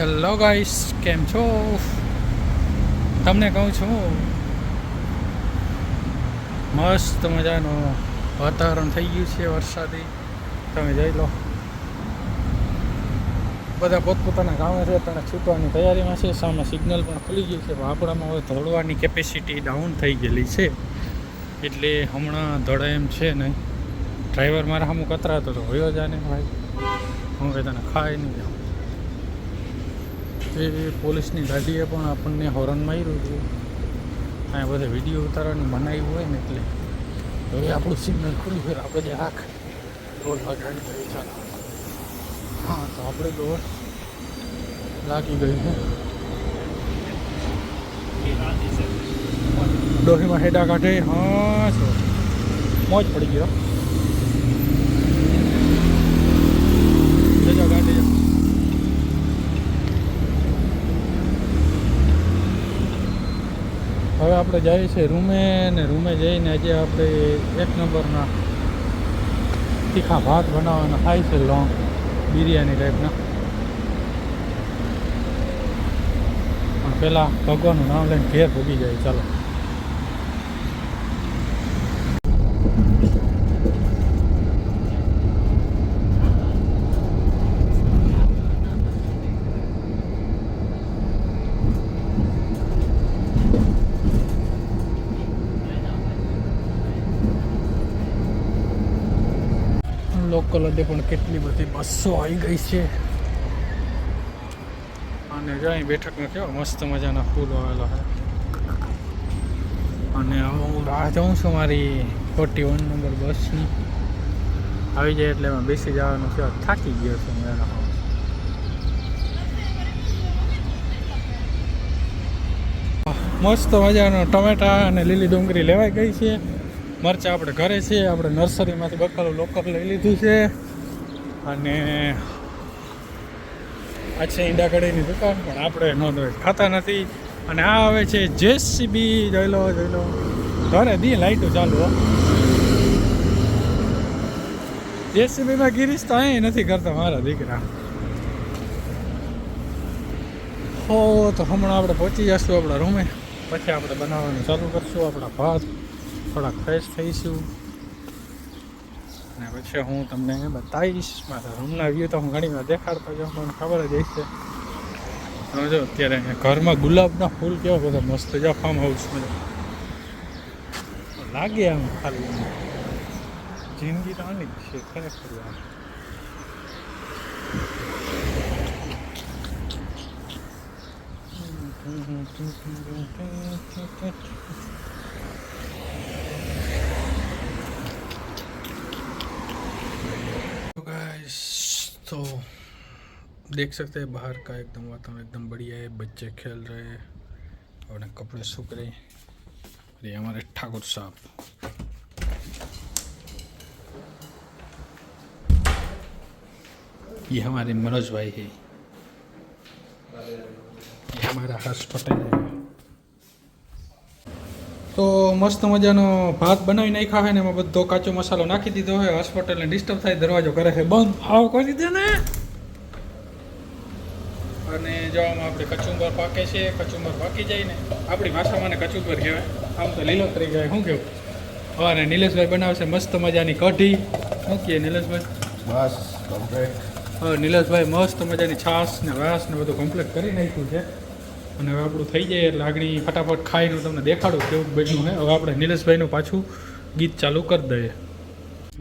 Hello guys કેમ છો? તમને કહું છું, મસ્ત મજાનું વાતાવરણ થઈ ગયું છે વરસાદી. તમે જોઈ લો. બધા પોતપોતાના ગામે છે તને છૂટવાની તૈયારીમાં છે, સામે સિગ્નલ પણ ખુલી ગયું છે, પણ આપણામાં હવે ધોળવાની કેપેસિટી ડાઉન થઈ ગયેલી છે. એટલે હમણાં ધોળે એમ છે નહીં ડ્રાઈવર મારા સામું કતરાતો તો હોયો જાને ભાઈ. હું કે તને ખાઈ નહીં જાઉં. તે પોલીસની ગાડીએ પણ આપણને હોરન માર્યું હતું અહીંયા બધે વીડિયો ઉતારવાનું બનાવ્યું હોય ને એટલે. હવે આપણું સિગ્નલ ખુલ્લું હોય આપણે જે આંખ રોડ લગાડી દઈએ ચાલો હા, તો આપણે તો લાગી ગઈ છે. ડોહીમાં હેડા કાઢે, હા મોજ પડી ગયો હવે આપણે જઈએ છીએ રૂમે ને રૂમે જઈને આજે આપણે એક નંબરના તીખા ભાત બનાવવાના ખાય છે લોંગ બિરયાની ટાઈપના પણ પહેલાં ભગવાનનું નામ લઈને ઘેર ભૂગી જાય, ચાલો. લોકલ અડે પણ કેટલી બધી બસો આવી ગઈ છે. અને જો અહીં બેઠકમાં કેવા મસ્ત મજાના ફૂલ આવેલા છે. અને હું રાહ જાઉં છું મારી ફોર્ટી વન નંબર બસની આવી જાય એટલે એમાં બેસી જવાનું છે. થાકી ગયો છું મેળા મસ્ત મજાનો ટમેટા અને લીલી ડુંગળી લેવાઈ ગઈ છે. મરચાં આપણે ઘરે છે, આપણે નર્સરીમાંથી બકાલું લોકલ લઈ લીધું છે. અને આ છે ઈંડા કઢીની દુકાન, પણ આપણે નોંધવેજ ખાતા નથી. અને આ આવે છે જેસીબી, જોઈ લો જોઈ લો. ઘરે દી લાઈટો ચાલુ જેસીબીમાં ગિરીશ તો અહીં નથી કરતા મારા દીકરા. હો, તો હમણાં આપણે પહોંચી જશું આપણા રૂમે. પછી આપણે બનાવવાનું ચાલુ કરશું, આપણા ભાત. થોડાક ફ્રેશ થઈશું અને પછી હું તમને બતાવીશ મારા રૂમના વ્યૂ તો હું ઘણી વાર દેખાડતો જાઉં મને ખબર જ હશે. હવે જો, અત્યારે ઘરમાં ગુલાબના ફૂલ કેવો બધા મસ્ત જો ફાર્મ હાઉસમાં લાગે આમ ખાલી જિંદગી તો આની છે, ખરેખર આમ तो देख सकते हैं बाहर का एकदम वातावरण एकदम बढ़िया है, बच्चे खेल रहे हैं और कपड़े सूख रहे हैं। ये हमारे ठाकुर साहब। ये हमारे मनोज भाई है। ये हमारा हर्ष पटेल है। તો મસ્ત મજાનો ભાત બનાવી નાખ્યા હોય ને એમાં બધો કાચો મસાલો નાખી દીધો હોય હોસ્પિટલને ડિસ્ટર્બ થાય દરવાજો કરે છે બંધ. આવો કરી દે ને. અને જવામાં આપણે કચુંબર પાકે છે કચુંબર પાકી જાય ને આપણી ભાષામાં ને કચુંબર કહેવાય. આમ તો લીલોતરી કહેવાય શું કેવું? હવે નિલેશભાઈ બનાવશે મસ્ત મજાની કઢી. શું કહે નિલેશભાઈ? બસ કમ્પ્લીટ હવે નિલેશભાઈ મસ્ત મજાની છાશ ને વાસ ને બધું કમ્પ્લીટ કરી નાખ્યું છે. અને હવે આપણું થઈ જાય એટલે આગળ ફટાફટ ખાઈને હું તમને દેખાડું કેવું બન્યું છે. હવે આપણે નિલેશભાઈનું પાછું ગીત ચાલુ કરી દઈએ.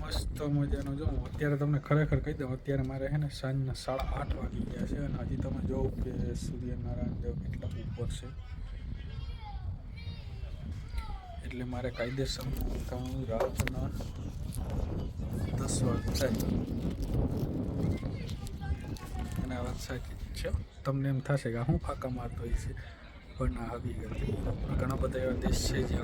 મસ્ત મજાનો જો અત્યારે તમને ખરેખર કહી દઉં, અત્યારે મારે છે ને સાંજના સાડા આઠ વાગી ગયા છે અને હજી તમે જોઉં કે સૂર્યનારાયણ દેવ કેટલા ઉપર છે. એટલે મારે કાયદેસર કામ રાતના દસ વાગે થાય. અને છે. તમને એમ થશે કે હું ફાંકા મારતો હોય છે. પણ આ આવી ગઈ ઘણા બધા એવા દેશ છે પી લે.